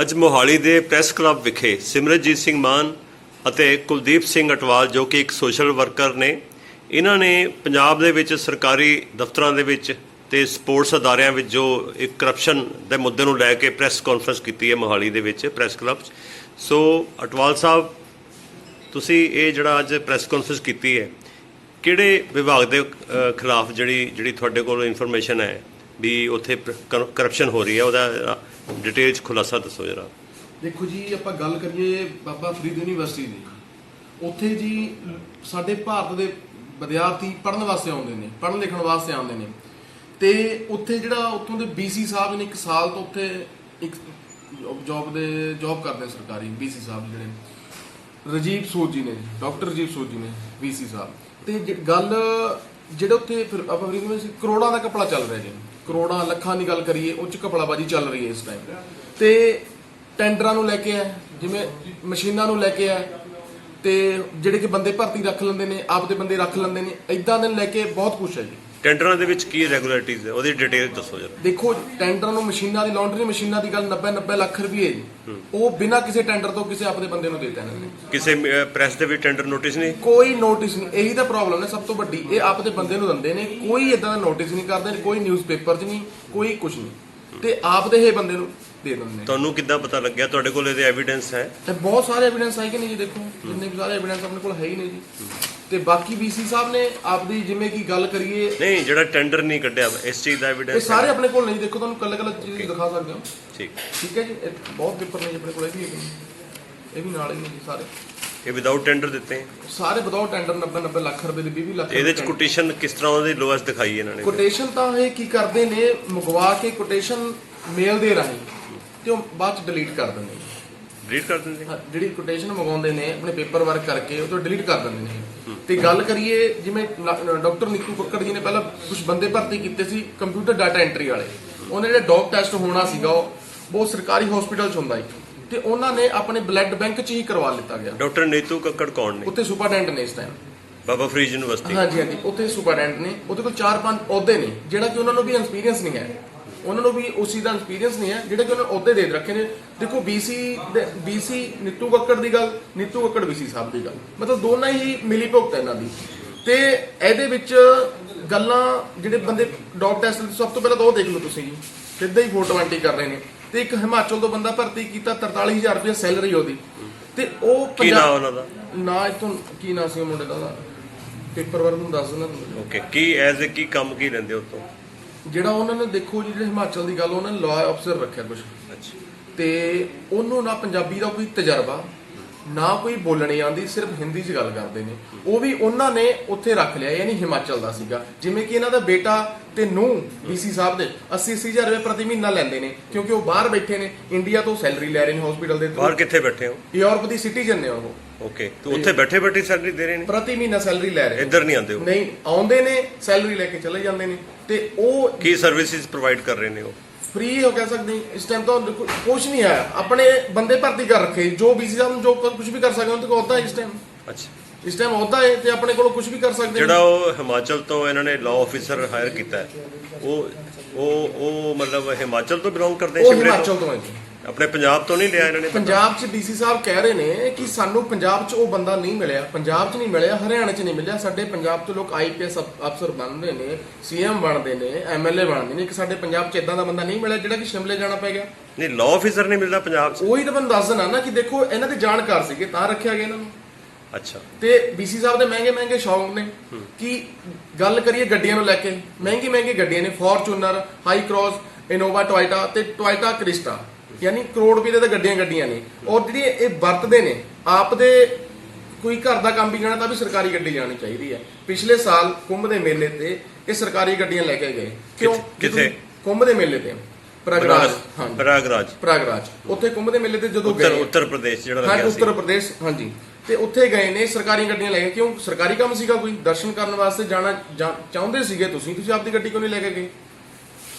ਅੱਜ ਮੋਹਾਲੀ ਦੇ press club ਵਿਖੇ ਸਿਮਰਜੀਤ ਸਿੰਘ ਮਾਨ ਅਤੇ ਕੁਲਦੀਪ ਸਿੰਘ ਅਟਵਾਲ, ਜੋ ਕਿ ਇੱਕ ਸੋਸ਼ਲ ਵਰਕਰ ਨੇ, ਇਹਨਾਂ ਨੇ ਪੰਜਾਬ ਦੇ ਵਿੱਚ ਸਰਕਾਰੀ ਦਫ਼ਤਰਾਂ ਦੇ ਵਿੱਚ ਤੇ ਸਪੋਰਟਸ ਅਦਾਰਿਆਂ ਵਿੱਚ ਜੋ ਇੱਕ ਕਰਪਸ਼ਨ ਦੇ ਮੁੱਦੇ ਨੂੰ ਲੈ ਕੇ ਪ੍ਰੈਸ ਕਾਨਫਰੰਸ ਕੀਤੀ ਹੈ ਮੋਹਾਲੀ ਦੇ ਵਿੱਚ, ਪ੍ਰੈਸ ਕਲੱਬ 'ਚ। ਸੋ ਅਟਵਾਲ ਸਾਹਿਬ, ਤੁਸੀਂ ਇਹ ਜਿਹੜਾ ਅੱਜ ਪ੍ਰੈਸ ਕਾਨਫਰੰਸ ਕੀਤੀ ਹੈ, ਕਿਹੜੇ ਵਿਭਾਗ ਦੇ ਖਿਲਾਫ ਜਿਹੜੀ ਜਿਹੜੀ ਤੁਹਾਡੇ ਕੋਲ ਇਨਫੋਰਮੇਸ਼ਨ ਹੈ ਵੀ ਉੱਥੇ ਕਰਪਸ਼ਨ ਹੋ ਰਹੀ ਹੈ? ਉਹਦਾ ਡਿਟੇਲ ਚ ਖੁਲਾਸਾ ਦੱਸੋ ਜਰਾ। ਦੇਖੋ ਜੀ, ਆਪਾਂ ਗੱਲ ਕਰੀਏ ਬਾਬਾ ਫਰੀਦ ਯੂਨੀਵਰਸਿਟੀ ਦੀ। ਉੱਥੇ ਜੀ ਸਾਡੇ ਭਾਰਤ ਦੇ ਵਿਦਿਆਰਥੀ ਪੜ੍ਹਨ ਵਾਸਤੇ ਆਉਂਦੇ ਨੇ, ਪੜ੍ਹਨ ਲਿਖਣ ਵਾਸਤੇ ਆਉਂਦੇ ਨੇ। ਤੇ ਉੱਥੇ ਜਿਹੜਾ ਉੱਥੋਂ ਦੇ ਬੀਸੀ ਸਾਹਿਬ ਨੇ ਇੱਕ ਸਾਲ ਤੋਂ ਉੱਥੇ ਇੱਕ ਜੌਬ ਦੇ ਜੌਬ ਕਰਦੇ ਸਰਕਾਰੀ ਬੀਸੀ ਸਾਹਿਬ ਜਿਹੜੇ। ਰਜੀਵ ਸੂਦ ਜੀ ਨੇ, ਡਾਕਟਰ ਰਜੀਵ ਸੂਦ ਜੀ ਨੇ ਬੀਸੀ ਸਾਹਿਬ। ਤੇ ਗੱਲ ਜਿਹੜੇ ਉੱਥੇ ਫਿਰ ਆਪਾਂ ਫਰੀਦ ਯੂਨੀਵਰਸਿਟੀ ਕਰੋੜਾਂ ਦਾ ਕਪੜਾ ਚੱਲ ਰਿਹਾ ਜੀ। ਕਰੋੜਾਂ ਲੱਖਾਂ ਦੀ ਗੱਲ ਕਰੀਏ ਉਹ ਚ ਕਪੜਾਬਾਜੀ ਚੱਲ ਰਹੀ ਹੈ ਇਸ ਟਾਈਮ ਤੇ ਟੈਂਡਰਾਂ ਨੂੰ ਲੈ ਕੇ ਆ ਜਿਵੇਂ ਮਸ਼ੀਨਾਂ ਨੂੰ ਲੈ ਕੇ ਆ ਤੇ ਜਿਹੜੇ ਕਿ ਬੰਦੇ ਭਰਤੀ ਰੱਖ ਲੈਂਦੇ ਨੇ, ਆਪਦੇ ਬੰਦੇ ਰੱਖ ਲੈਂਦੇ ਨੇ ਇਦਾਂ ਦੇ ਲੈ ਕੇ ਬਹੁਤ ਕੁਛ ਹੈ ਜੀ। ਟੈਂਡਰਾਂ ਦੇ ਵਿੱਚ ਕੀ ਰੈਗੂਲਰਿਟੀਜ਼ ਹੈ? ਉਹਦੀ ਡਿਟੇਲ ਦੱਸੋ ਜਰਾ। ਦੇਖੋ ਟੈਂਡਰਾਂ ਨੂੰ ਮਸ਼ੀਨਾਂ ਦੀ ਲਾਂਡਰੀ ਮਸ਼ੀਨਾਂ ਦੀ ਗੱਲ 90 90 ਲੱਖ ਰੁਪਏ ਜੀ। ਉਹ ਬਿਨਾਂ ਕਿਸੇ ਟੈਂਡਰ ਤੋਂ ਕਿਸੇ ਆਪਦੇ ਬੰਦੇ ਨੂੰ ਦੇ ਦੇਣਾ ਨੇ। ਕਿਸੇ ਪ੍ਰੈਸ ਦੇ ਵਿੱਚ ਟੈਂਡਰ ਨੋਟਿਸ ਨਹੀਂ? ਕੋਈ ਨੋਟਿਸ ਨਹੀਂ। ਇਹੀ ਤਾਂ ਪ੍ਰੋਬਲਮ ਹੈ ਸਭ ਤੋਂ ਵੱਡੀ। ਇਹ ਆਪਦੇ ਬੰਦੇ ਨੂੰ ਦਿੰਦੇ ਨੇ। ਕੋਈ ਇਦਾਂ ਦਾ ਨੋਟਿਸ ਨਹੀਂ ਕਰਦੇ ਕੋਈ ਨਿਊਜ਼ਪੇਪਰ 'ਚ ਨਹੀਂ ਕੋਈ ਕੁਝ ਨਹੀਂ। ਤੇ ਆਪਦੇ ਇਹ ਬੰਦੇ ਨੂੰ ਦੇ ਦਿੰਦੇ ਨੇ। ਤੁਹਾਨੂੰ ਕਿੱਦਾਂ ਪਤਾ ਲੱਗਿਆ? ਤੁਹਾਡੇ ਕੋਲ ਇਹਦੇ ਐਵੀਡੈਂਸ ਹੈ? ਤੇ ਬਹੁਤ ਸਾਰੇ ਐਵੀਡੈਂਸ ਆਏ ਕਿ ਨਹੀਂ ਜੀ ਦੇਖੋ। ਜਿੰਨੇ ਵੀ ਸਾਰੇ ਐਵੀਡੈਂਸ ਆਪਣੇ ਕੋਲ ਹੈ ਹੀ ਨੇ ਜੀ। ਤੇ ਬਾਕੀ ਵੀਸੀ ਸਾਹਿਬ ਨੇ ਆਪਦੀ ਜਿਵੇਂ ਕਿ ਗੱਲ ਕਰੀਏ ਨਹੀਂ ਜਿਹੜਾ ਟੈਂਡਰ ਨਹੀਂ ਕੱਢਿਆ ਇਸ ਚੀਜ਼ ਦਾ ਇਹ ਐਵੀਡੈਂਸ ਸਾਰੇ ਆਪਣੇ ਕੋਲ ਨਹੀਂ ਦੇਖੋ ਤੁਹਾਨੂੰ ਕੱਲੇ ਕੱਲੇ ਚੀਜ਼ ਦਿਖਾ ਸਕਦੇ ਹਾਂ। ਠੀਕ। ਠੀਕ ਹੈ ਜੀ ਇਹ ਬਹੁਤ ਪੇਪਰ ਨੇ ਜੀ ਆਪਣੇ ਕੋਲ ਇਹ ਵੀ ਹੈਗੇ ਨੇ। ਇਹ ਵੀ ਨਾਲ ਹੀ ਨੇ ਜੀ ਸਾਰੇ। ਇਹ ਵਿਦਆਊਟ ਟੈਂਡਰ ਦਿੱਤੇ ਹੈ। ਸਾਰੇ ਬਤਾਓ ਟੈਂਡਰ 90 90 ਲੱਖ ਰੁਪਏ ਦੇ 20 20 ਲੱਖ ਇਹਦੇ ਚ ਕੋਟੇਸ਼ਨ ਕਿਸ ਤਰ੍ਹਾਂ ਉਹਦੀ ਲੋਐਸਟ ਦਿਖਾਈ ਇਹਨਾਂ ਨੇ ਕੋਟੇਸ਼ਨ ਤਾਂ ਇਹ ਕੀ ਕਰਦੇ ਨੇ ਮੰਗਵਾ ਕੇ ਕੋਟੇਸ਼ਨ ਮੇਲ ਦੇ ਰਾਹੀਂ ਤੇ ਉਹ ਬਾਅਦ ਚ ਡਿਲੀਟ ਕਰ ਦਿੰਦੇ ਨੇ। ਰੀਡ ਕਰ ਦਿੰਦੇ ਹਾਂ, ਜਿਹੜੀ ਕੋਟੇਸ਼ਨ ਮੰਗਾਉਂਦੇ ਨੇ ਆਪਣੇ ਪੇਪਰ ਵਰਕ ਕਰਕੇ ਉਹ ਤੋਂ ਡਿਲੀਟ ਕਰ ਦਿੰਦੇ ਨੇ। ਤੇ ਗੱਲ ਕਰੀਏ ਜਿਵੇਂ ਡਾਕਟਰ ਨਿੱਕੂ ਕੱਕੜ ਜੀ ਨੇ ਪਹਿਲਾਂ ਕੁਝ ਬੰਦੇ ਭਰਤੀ ਕੀਤੇ ਸੀ ਕੰਪਿਊਟਰ ਡਾਟਾ ਐਂਟਰੀ ਵਾਲੇ। ਉਹਨੇ ਜਿਹੜੇ ਡੌਪ ਟੈਸਟ ਹੋਣਾ ਸੀਗਾ ਉਹ ਉਹ ਸਰਕਾਰੀ ਹਸਪੀਟਲ 'ਚ ਹੁੰਦਾ ਇੱਕ ਤੇ ਉਹਨਾਂ ਨੇ ਆਪਣੇ ਬਲੱਡ ਬੈਂਕ 'ਚ ਹੀ ਕਰਵਾ ਲਿੱਤਾ ਗਿਆ। ਡਾਕਟਰ ਨੀਤੂ ਕੱਕੜ ਕੌਣ ਨੇ? ਉੱਥੇ ਸੁਪਰਡੈਂਟ ਨੇ ਇਸ ਟਾਈਮ ਬਾਬਾ ਫਰੀਦ ਯੂਨੀਵਰਸਿਟੀ। ਹਾਂਜੀ ਹਾਂਜੀ ਉੱਥੇ ਸੁਪਰਡੈਂਟ ਨੇ। ਉਹਦੇ ਕੋਲ 4-5 ਅਹੁਦੇ ਨੇ ਜਿਹੜਾ ਕਿ ਉਹਨਾਂ ਨੂੰ ਵੀ ਐਕਸਪੀਰੀਅੰਸ ਨਹੀਂ ਹੈ। ਉਹਨਾਂ ਨੂੰ ਵੀ ਉਸੇ ਦਾ ਐਕਸਪੀਰੀਅੰਸ ਨਹੀਂ ਹੈ ਜਿਹੜੇ ਕਿ ਉਹਨਾਂ ਅਹੁਦੇ ਦੇ ਰੱਖੇ ਨੇ। ਦੇਖੋ BC BC ਨਿੱਤੂ ਕੱਕੜ ਦੀ ਗੱਲ ਨਿੱਤੂ ਕੱਕੜ BC ਸਾਹਿਬ ਦੀ ਗੱਲ। ਮਤਲਬ ਦੋਨਾਂ ਹੀ ਮਿਲੀ ਭੁਗਤ ਹੈ ਇਹਨਾਂ ਦੀ। ਤੇ ਇਹਦੇ ਵਿੱਚ ਗੱਲਾਂ ਜਿਹੜੇ ਬੰਦੇ ਡੌਗ ਟੈਸਟ ਸਭ ਤੋਂ ਪਹਿਲਾਂ ਤਾਂ ਉਹ ਦੇਖ ਲਓ ਤੁਸੀਂ ਜੀ। ਸਿੱਧਾ ਹੀ ਫੋਟੋ ਐਂਟੀ ਕਰ ਰਹੇ ਨੇ। ਤੇ ਇੱਕ ਹਿਮਾਚਲ ਤੋਂ ਬੰਦਾ ਭਰਤੀ ਕੀਤਾ 43000 ਰੁਪਏ ਸੈਲਰੀ ਉਹਦੀ। ਤੇ ਉਹ ਕੀ ਨਾਮ ਉਹਨਾਂ ਦਾ? ਨਾ ਇਥੋਂ ਕੀ ਨਾਂ ਸੀ ਮੁੰਡੇ ਦਾ? ਪੇਪਰ ਵਰਕ ਨੂੰ ਦੱਸ ਦਿੰਦਾ ਓਕੇ ਕੀ ਐਜ਼ ਅ ਕੀ ਕੰਮ ਕੀ ਲੈਂਦੇ ਉਤੋਂ ਜਿਹੜਾ ਉਹਨਾਂ ਨੇ ਦੇਖੋ ਜਿਹੜੇ ਹਿਮਾਚਲ ਦੀ ਗੱਲ ਉਹਨਾਂ ਨੇ ਲਾਅ ਅਫਸਰ ਰੱਖਿਆ ਕੁਝ ਅੱਛਾ। ਤੇ ਉਹਨੂੰ ਨਾ ਪੰਜਾਬੀ ਦਾ ਕੋਈ ਤਜਰਬਾ ਨਾ ਕੋਈ ਬੋਲਣੀ ਆਉਂਦੀ ਸਿਰਫ ਹਿੰਦੀ 'ਚ ਗੱਲ ਕਰਦੇ ਨੇ। ਉਹ ਵੀ ਉਹਨਾਂ ਨੇ ਉੱਥੇ ਰੱਖ ਲਿਆ ਯਾਨੀ ਹਿਮਾਚਲ ਦਾ ਸੀਗਾ। ਜਿਵੇਂ ਕਿ ਇਹਨਾਂ ਦਾ ਬੇਟਾ ਤੇ ਨੂੰ ਡੀਸੀ ਸਾਹਿਬ ਦੇ 80 ਹਜ਼ਾਰ ਰੁਪਏ ਪ੍ਰਤੀ ਮਹੀਨਾ ਲੈਂਦੇ ਨੇ ਕਿਉਂਕਿ ਉਹ ਬਾਹਰ ਬੈਠੇ ਨੇ ਇੰਡੀਆ ਤੋਂ ਸੈਲਰੀ ਲੈ ਰਹੇ ਨੇ ਹਸਪੀਟਲ ਦੇ ਬਾਹਰ ਕਿੱਥੇ ਬੈਠੇ ਹੋ? ਯੂਰਪ ਦੀ ਸਿਟੀਜ਼ਨ ਨੇ ਉਹ। ਓਕੇ ਤੇ ਉੱਥੇ ਬੈਠੇ ਬੈਠੇ ਸੈਲਰੀ ਦੇ ਰਹੇ ਨੇ? ਪ੍ਰਤੀ ਮਹੀਨਾ ਸੈਲਰੀ ਲੈ ਰਹੇ ਨੇ। ਇੱਧਰ ਨਹੀਂ ਆਉਂਦੇ ਉਹ? ਨਹੀਂ ਆਉਂਦੇ ਨੇ ਸੈਲਰੀ ਲੈ ਕੇ ਚਲੇ ਜਾਂਦੇ ਨੇ। ਤੇ ਉਹ ਕੀ ਸਰਵਿਸਿਜ਼ ਪ੍ਰੋਵਾਈਡ ਕਰ ਰਹੇ ਨੇ ਉਹ? ਫ੍ਰੀ ਹੋ ਕਹਿ ਸਕਦੇ ਹਾਂ। ਇਸ ਟਾਈਮ ਤਾਂ ਕੁਝ ਨਹੀਂ ਆਇਆ ਆਪਣੇ ਬੰਦੇ ਭਰਤੀ ਕਰ ਰੱਖੇ ਜੋ ਬੀਸੀ ਸਾਹਿਬ ਨੂੰ ਜੋ ਕੁਝ ਵੀ ਕਰ ਸਕਦੇ ਉਹਨਾਂ ਕੋਲ ਅਹੁਦਾ ਇਸ ਟਾਈਮ ਅੱਛਾ ਇਸ ਟਾਈਮ ਅਹੁਦਾ ਹੈ ਤੇ ਆਪਣੇ ਕੋਲ ਕੁਝ ਵੀ ਕਰ ਸਕਦੇ। ਜਿਹੜਾ ਉਹ ਹਿਮਾਚਲ ਤੋਂ ਇਹਨਾਂ ਨੇ ਲਾਅ ਆਫੀਸਰ ਹਾਇਰ ਕੀਤਾ ਹੈ ਉਹ ਉਹ ਉਹ ਮਤਲਬ ਹਿਮਾਚਲ ਤੋਂ ਬਿਲੋਂਗ ਕਰਦੇ ਸ਼ਿਮਲੇ ਹਿਮਾਚਲ ਤੋਂ ਹੈ ਜੀ ਆਪਣੇ ਪੰਜਾਬ ਤੋਂ ਨਹੀਂ ਲਿਆ ਇਹਨਾਂ ਨੇ ਪੰਜਾਬ 'ਚ ਡੀਸੀ ਸਾਹਿਬ ਕਹਿ ਰਹੇ ਨੇ ਕਿ ਸਾਨੂੰ ਪੰਜਾਬ 'ਚ ਉਹ ਬੰਦਾ ਨਹੀਂ ਮਿਲਿਆ। ਪੰਜਾਬ 'ਚ ਨਹੀਂ ਮਿਲਿਆ ਹਰਿਆਣਾ 'ਚ ਨਹੀਂ ਮਿਲਿਆ। ਸਾਡੇ ਪੰਜਾਬ 'ਚ ਲੋਕ ਆਈਪੀਐਸ ਅਫਸਰ ਬਣਦੇ ਨੇ ਸੀਐਮ ਬਣਦੇ ਨੇ ਐਮਐਲਏ ਬਣਦੇ ਨੇ ਕਿ ਸਾਡੇ ਪੰਜਾਬ 'ਚ ਇਦਾਂ ਦਾ ਬੰਦਾ ਨਹੀਂ ਮਿਲਿਆ ਜਿਹੜਾ ਕਿ ਸ਼ਿਮਲੇ ਜਾਣਾ ਪੈ ਗਿਆ। ਨਹੀਂ ਲਾਅ ਆਫੀਸਰ ਨਹੀਂ ਮਿਲਦਾ ਪੰਜਾਬ 'ਚ। ਉਹੀ ਤਾਂ ਬੰਦਾ ਦੱਸ ਦੇਣਾ ਨਾ ਕਿ ਦੇਖੋ ਇਹਨਾਂ ਦੇ ਜਾਣਕਾਰ ਸੀਗੇ ਤਾਂ ਰੱਖਿਆ ਗਿਆ ਇਹਨਾਂ ਨੂੰ। ਅੱਛਾ। ਤੇ ਬੀਸੀ ਸਾਹਿਬ ਦੇ ਮਹਿੰਗੇ ਮਹਿੰਗੇ ਸ਼ੌਂਕ ਨੇ ਕਿ ਗੱਲ ਕਰੀਏ ਗੱਡੀਆਂ ਨੂੰ ਲੈ ਕੇ ਮਹਿੰਗੀ ਮਹਿੰਗੀ ਗੱਡੀਆਂ ਨੇ Fortuner Hycross Innova Toyota ਤੇ ਟੋਇਟਾ ਕ੍ਰਿਸਟਾ। ਯਾਨੀ ਕਰੋੜ ਰੁਪਏ ਦੇ ਗੱਡੀਆਂ ਗੱਡੀਆਂ ਨੇ। ਔਰ ਜਿਹੜੀ ਇਹ ਵਰਤਦੇ ਨੇ ਆਪ ਦੇ ਕੋਈ ਘਰ ਦਾ ਕੰਮ ਵੀ ਜਾਣਾ ਤਾਂ ਵੀ ਸਰਕਾਰੀ ਗੱਡੀ ਜਾਣੀ ਚਾਹੀਦੀ ਹੈ। ਪਿਛਲੇ ਸਾਲ ਕੁੰਭ ਦੇ ਮੇਲੇ ਤੇ ਇਹ ਸਰਕਾਰੀ ਗੱਡੀਆਂ ਲੈ ਕੇ ਗਏ। ਕਿਉਂ? ਕਿੱਥੇ? ਕੁੰਭ ਦੇ ਮੇਲੇ ਤੇ। ਪ੍ਰਗਰਾਜ ਹਾਂਜੀ। ਪ੍ਰਯਾਗਰਾਜ। ਪ੍ਰਗਰਾਜ ਉੱਥੇ ਕੁੰਭ ਦੇ ਮੇਲੇ ਤੇ ਜਦੋਂ ਗਏ ਉੱਤਰ ਪ੍ਰਦੇਸ਼ ਜਿਹੜਾ ਹਾਂ ਲੱਗਿਆ ਸੀ। ਉੱਤਰ ਪ੍ਰਦੇਸ਼ ਹਾਂਜੀ। ਤੇ ਉੱਥੇ ਗਏ ਨੇ ਸਰਕਾਰੀ ਗੱਡੀਆਂ ਲੈ ਕੇ। ਕਿਉਂ? ਸਰਕਾਰੀ ਕੰਮ ਸੀਗਾ ਕੋਈ? ਦਰਸ਼ਨ ਕਰਨ ਵਾਸਤੇ ਜਾਣਾ ਚਾਹੁੰਦੇ ਸੀਗੇ ਤੁਸੀਂ? ਤੁਸੀਂ ਆਪਦੀ ਗੱਡੀ ਕਿਉਂ ਨਹੀਂ ਲੈ ਕੇ ਗਏ?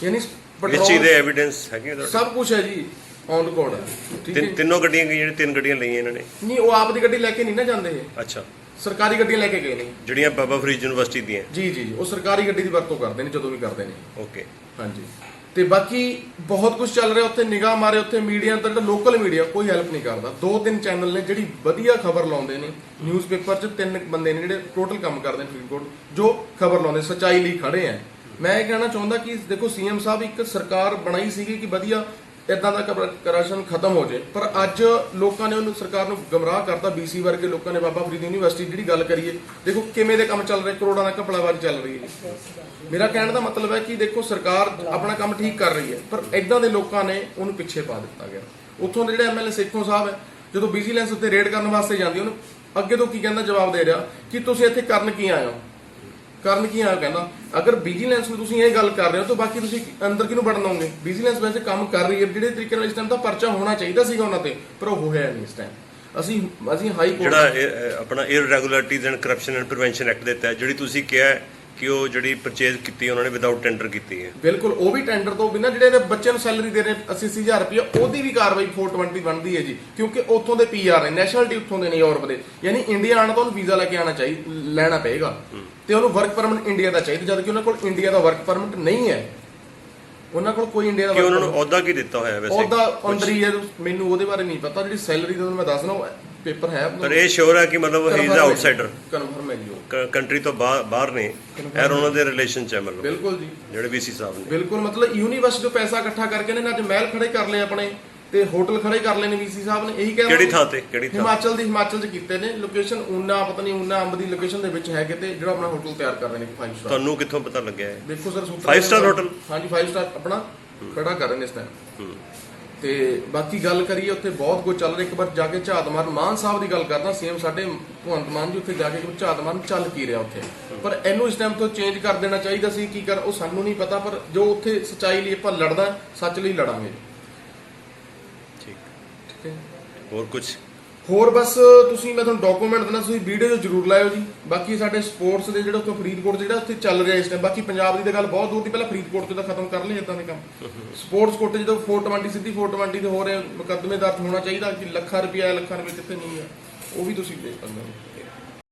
ਯਾਨੀ ਚੀਜ਼ ਦੇ ਐਵੀਡੈਂਸ ਹੈਗੇ ਤੁਹਾਡੇ ਸਭ ਕੁਝ ਹੈ ਜੀ ਔਨ ਰਿਕਾਰਡ ਹੈ ਠੀਕ ਹੈ ਤਿੰਨ ਗੱਡੀਆਂ ਗਈਆਂ ਜਿਹੜੇ ਤਿੰਨ ਗੱਡੀਆਂ ਲਈਆਂ ਇਹਨਾਂ ਨੇ। ਨਹੀਂ ਉਹ ਆਪਦੀ ਗੱਡੀ ਲੈ ਕੇ ਨਹੀਂ ਨਾ ਜਾਂਦੇ ਇਹ। ਅੱਛਾ। ਸਰਕਾਰੀ ਗੱਡੀਆਂ ਲੈ ਕੇ ਗਏ ਨੇ। ਜਿਹੜੀਆਂ ਬਾਬਾ ਫਰੀਦ ਯੂਨੀਵਰਸਿਟੀ ਦੀਆਂ। ਜੀ ਜੀ ਉਹ ਸਰਕਾਰੀ ਗੱਡੀ ਦੀ ਵਰਤੋਂ ਕਰਦੇ ਨੇ ਜਦੋਂ ਵੀ ਕਰਦੇ ਨੇ। ਓਕੇ ਹਾਂਜੀ। ਤੇ ਬਾਕੀ ਬਹੁਤ ਕੁਝ ਚੱਲ ਰਿਹਾ ਉੱਥੇ ਨਿਗਾਹ ਮਾਰੇ ਉੱਥੇ ਮੀਡੀਆ ਜਿਹੜਾ ਲੋਕਲ ਮੀਡੀਆ ਕੋਈ ਹੈਲਪ ਨਹੀਂ ਕਰਦਾ। ਦੋ ਤਿੰਨ ਚੈਨਲ ਨੇ ਜਿਹੜੀ ਵਧੀਆ ਖਬਰ ਲਾਉਂਦੇ ਨੇ ਨਿਊਜ਼ਪੇਪਰ 'ਚ ਤਿੰਨ ਬੰਦੇ ਨੇ ਜਿਹੜੇ ਟੋਟਲ ਕੰਮ ਕਰਦੇ ਨੇ ਫਰੀਦਕੋਟ ਜੋ ਖਬਰ ਲਾਉਂਦੇ ਸੱਚਾਈ ਲਈ ਖੜੇ ਆ। ਮੈਂ ਇਹ ਕਹਿਣਾ ਚਾਹੁੰਦਾ ਕਿ ਦੇਖੋ, ਸੀਐਮ ਸਾਹਿਬ ਇੱਕ ਸਰਕਾਰ ਬਣਾਈ ਸੀਗੀ ਕਿ ਵਧੀਆ ਇਦਾਂ ਦਾ ਕਰਪਸ਼ਨ ਖਤਮ ਹੋ ਜੇ ਪਰ ਅੱਜ ਲੋਕਾਂ ਨੇ ਉਹਨੂੰ ਸਰਕਾਰ ਨੂੰ ਗਮਰਾਹ ਕਰਤਾ ਬੀਸੀ ਵਰਗੇ ਲੋਕਾਂ ਨੇ ਬਾਬਾ ਫਰੀਦ ਯੂਨੀਵਰਸਿਟੀ ਜਿਹੜੀ ਗੱਲ ਕਰੀਏ, ਦੇਖੋ ਕਿਵੇਂ ਦੇ ਕੰਮ ਚੱਲ ਰਹੇ, ਕਰੋੜਾਂ ਦਾ ਕਪੜਾਵਾਜੀ ਚੱਲ ਰਹੀ ਹੈ। ਮੇਰਾ ਕਹਿਣ ਦਾ ਮਤਲਬ ਹੈ ਕਿ ਦੇਖੋ, ਸਰਕਾਰ ਆਪਣਾ ਕੰਮ ਠੀਕ ਕਰ ਰਹੀ ਹੈ, ਪਰ ਇਦਾਂ ਦੇ ਲੋਕਾਂ ਨੇ ਉਹਨੂੰ ਪਿੱਛੇ ਪਾ ਦਿੱਤਾ ਗਿਆ। ਉੱਥੋਂ ਦੇ ਜਿਹੜੇ ਐਮਐਲਏ ਸੇਖੋਂ ਸਾਹਿਬ ਹੈ, ਜਦੋਂ ਵਿਜੀਲੈਂਸ ਉੱਤੇ ਰੇਡ ਕਰਨ ਵਾਸਤੇ ਜਾਂਦੀ, ਉਹਨੂੰ ਅੱਗੇ ਤੋਂ ਕੀ ਕਹਿੰਦਾ ਜਵਾਬ ਦੇ ਰਿਹਾ ਕਿ ਤੁਸੀਂ ਇੱਥੇ ਕਰਨ ਕੀ ਆਏ ਹੋ? ਕਰਨ ਕੀ ਆਇਆ ਕਹਿੰਦਾ? ਅਗਰ ਵਿਜੀਲੈਂਸ ਨੂੰ ਤੁਸੀਂ ਇਹ ਗੱਲ ਕਰ ਰਹੇ ਹੋ, ਤਾਂ ਬਾਕੀ ਤੁਸੀਂ ਅੰਦਰ ਕਿਹਨੂੰ ਵੜਨ ਦਓਗੇ? ਵਿਜੀਲੈਂਸ ਵੈਸੇ ਕੰਮ ਕਰ ਰਹੀ ਹੈ, ਜਿਹੜੇ ਤਰੀਕੇ ਨਾਲ ਇਸ ਟਾਈਮ ਦਾ ਪਰਚਾ ਹੋਣਾ ਚਾਹੀਦਾ ਸੀਗਾ ਉਹਨਾਂ ਤੇ, ਪਰ ਉਹ ਹੋਇਆ ਨਹੀਂ ਇਸ ਟਾਈਮ ਅਸੀਂ ਅਸੀਂ ਹਾਈ ਕੋਰਟ ਜਿਹੜਾ ਆਪਣਾ irregularities and corruption and prevention act ਦੇ ਜਿਹੜੀ ਤੁਸੀਂ ਕਿਹਾ ਕਿ ਉਹ ਜਿਹੜੀ ਪਰਚੇਜ਼ ਕੀਤੀ ਉਹਨਾਂ ਨੇ ਵਿਦਆਊਟ ਟੈਂਡਰ ਕੀਤੀ ਹੈ। ਬਿਲਕੁਲ ਉਹ ਵੀ ਟੈਂਡਰ ਤੋਂ ਬਿਨਾਂ ਜਿਹੜੇ ਇਹਦੇ ਬੱਚਿਆਂ ਨੂੰ ਸੈਲਰੀ ਦੇ ਰਹੇ 80 ਹਜ਼ਾਰ ਰੁਪਏ ਉਹਦੀ ਵੀ ਕਾਰਵਾਈ 420 ਬਣਦੀ ਹੈ ਜੀ। ਕਿਉਂਕਿ ਉੱਥੋਂ ਦੇ ਪੀਆਰ ਨੇ ਨੈਸ਼ਨਲਿਟੀ ਉੱਥੋਂ ਦੇ ਨੇ ਯੂਰਪ ਦੇ। ਯਾਨੀ ਇੰਡੀਆ ਆਣਾ ਤਾਂ ਉਹਨੂੰ ਵੀਜ਼ਾ ਲੈ ਕੇ ਆਣਾ ਚਾਹੀਦਾ ਲੈਣਾ ਪਏਗਾ। ਤੇ ਉਹਨੂੰ ਵਰਕ ਪਰਮਿਟ ਇੰਡੀਆ ਦਾ ਚਾਹੀਦਾ ਜਦ ਕਿ ਉਹਨਾਂ ਕੋਲ ਇੰਡੀਆ ਦਾ ਵਰਕ ਪਰਮਿਟ ਨਹੀਂ ਹੈ। ਉਹਨਾਂ ਕੋਲ ਕੋਈ ਇੰਡੀਆ ਦਾ ਕਿ ਉਹਨਾਂ ਨੂੰ ਅਹੁਦਾ ਕੀ ਦਿੱਤਾ ਹੋਇਆ ਵੈਸੇ? ਉਹਦਾ ਅੰਦਰ ਹੀ ਹੈ ਮੈਨੂੰ ਉਹਦੇ ਬਾਰੇ ਨਹੀਂ ਪਤਾ ਜਿਹੜੀ ਸੈਲਰੀ ਦਾ ਮੈਂ ਦੱਸਣਾ ਪੇਪਰ ਹੈ। ਪਰ ਇਹ ਸ਼ੋਰ ਹੈ ਕਿ ਮਤਲਬ ਹੀ ਇਜ਼ ਆਊਟਸਾਈਡਰ ਕਨਫਰਮ ਹੈ ਜੀ ਕੰਟਰੀ ਤੋਂ ਬਾਹਰ ਨੇ ਐਰ ਉਹਨਾਂ ਦੇ ਰਿਲੇਸ਼ਨ ਚ ਹੈ ਮਤਲਬ। ਬਿਲਕੁਲ ਜੀ। ਜਿਹੜੇ ਵੀਸੀ ਸਾਹਿਬ ਨੇ। ਬਿਲਕੁਲ ਮਤਲਬ ਯੂਨੀਵਰਸਿਟੀ ਤੋਂ ਪੈਸਾ ਇਕੱਠਾ ਕਰਕੇ ਨੇ ਅੱਜ ਮਹਿਲ ਖੜੇ ਕਰ ਲਏ ਆਪਣੇ ਤੇ ਹੋਟਲ ਖੜੇ ਕਰ ਲਏ ਨੇ ਵੀਸੀ ਸਾਹਿਬ ਨੇ ਇਹੀ ਕਹਿੰਦਾ ਕਿਹੜੀ ਥਾਂ ਤੇ ਕਿਹੜੀ ਥਾਂ? ਹਿਮਾਚਲ ਦੀ ਹਿਮਾਚਲ ਚ ਕੀਤੇ ਨੇ। ਲੋਕੇਸ਼ਨ ਊਨਾ ਪਤਾ ਨਹੀਂ ਊਨਾ ਅੰਬ ਦੀ ਲੋਕੇਸ਼ਨ ਦੇ ਵਿੱਚ ਹੈ ਕਿਤੇ ਜਿਹੜਾ ਆਪਣਾ ਹੋਟਲ ਤਿਆਰ ਕਰ ਰਹੇ ਨੇ 5 ਸਟਾਰ ਤੁਹਾਨੂੰ ਕਿੱਥੋਂ ਪਤਾ ਲੱਗਿਆ ਹੈ ਦੇਖੋ ਸਰ ਸੂਤਰ Five star hotel? ਹਾਂਜੀ 5 ਸਟਾਰ ਆਪਣਾ ਖੜਾ ਕਰ ਰਹੇ ਨੇ ਇਸ ਟਾਈਮ ਤੇ ਬਾਕੀ ਗੱਲ ਕਰੀਏ ਉੱਥੇ ਬਹੁਤ ਕੁਝ ਚੱਲ ਰਿਹਾ। ਇੱਕ ਵਾਰ ਜਾ ਕੇ ਝਾਤ ਮਾਰਨ ਮਾਨ ਸਾਹਿਬ ਦੀ ਗੱਲ ਕਰਦਾ ਸੀਐਮ ਸਾਡੇ ਭਗਵੰਤ ਮਾਨ ਜੀ ਉੱਥੇ ਜਾ ਕੇ ਝਾਤ ਮਾਰਨ ਚੱਲ ਕੀ ਰਿਹਾ ਉੱਥੇ। ਪਰ ਇਹਨੂੰ ਇਸ ਟਾਈਮ ਤੋਂ ਚੇਂਜ ਕਰ ਦੇਣਾ ਚਾਹੀਦਾ ਸੀ ਕੀ ਕਰ ਉਹ ਸਾਨੂੰ ਨਹੀਂ ਪਤਾ ਪਰ ਜੋ ਉੱਥੇ ਸੱਚਾਈ ਲਈ ਆਪਾਂ ਲੜਦਾ ਸੱਚ ਲਈ ਲੜਾਂਗੇ। ਠੀਕ। ਠੀਕ ਹੈ। ਹੋਰ ਕੁਝ ਹੋਰ ਬਸ ਤੁਸੀਂ, ਮੈਂ ਤੁਹਾਨੂੰ ਡਾਕੂਮੈਂਟ ਦੇਣਾ ਤੁਸੀਂ ਵੀਡੀਓ 'ਚ ਜ਼ਰੂਰ ਲਾਇਓ ਜੀ। ਬਾਕੀ ਸਾਡੇ ਸਪੋਰਟਸ ਦੇ ਜਿਹੜਾ ਉੱਥੇ ਫਰੀਦਕੋਟ ਜਿਹੜਾ ਉੱਥੇ ਚੱਲ ਰਿਹਾ ਇਸ ਟਾਈਮ ਬਾਕੀ ਪੰਜਾਬ ਦੀ ਤਾਂ ਗੱਲ ਬਹੁਤ ਦੂਰ ਦੀ, ਪਹਿਲਾਂ ਫਰੀਦਕੋਟ 'ਚ ਤਾਂ ਖਤਮ ਕਰ ਲਈ ਇਦਾਂ ਦੇ ਕੰਮ। ਸਪੋਰਟਸ ਕੋਟੇ ਜਦੋਂ 420 ਸਿੱਧੀ 420 ਤੇ ਹੋ ਰਹੇ ਮੁਕੱਦਮੇ ਦਰਜ ਹੋਣਾ ਚਾਹੀਦਾ ਕਿ ਲੱਖਾਂ ਰੁਪਇਆ, ਲੱਖਾਂ ਰੁਪਏ ਕਿੱਥੇ ਨਹੀਂ ਹੈ ਉਹ ਵੀ ਤੁਸੀਂ ਦੇਖ ਸਕਦੇ ਹੋ।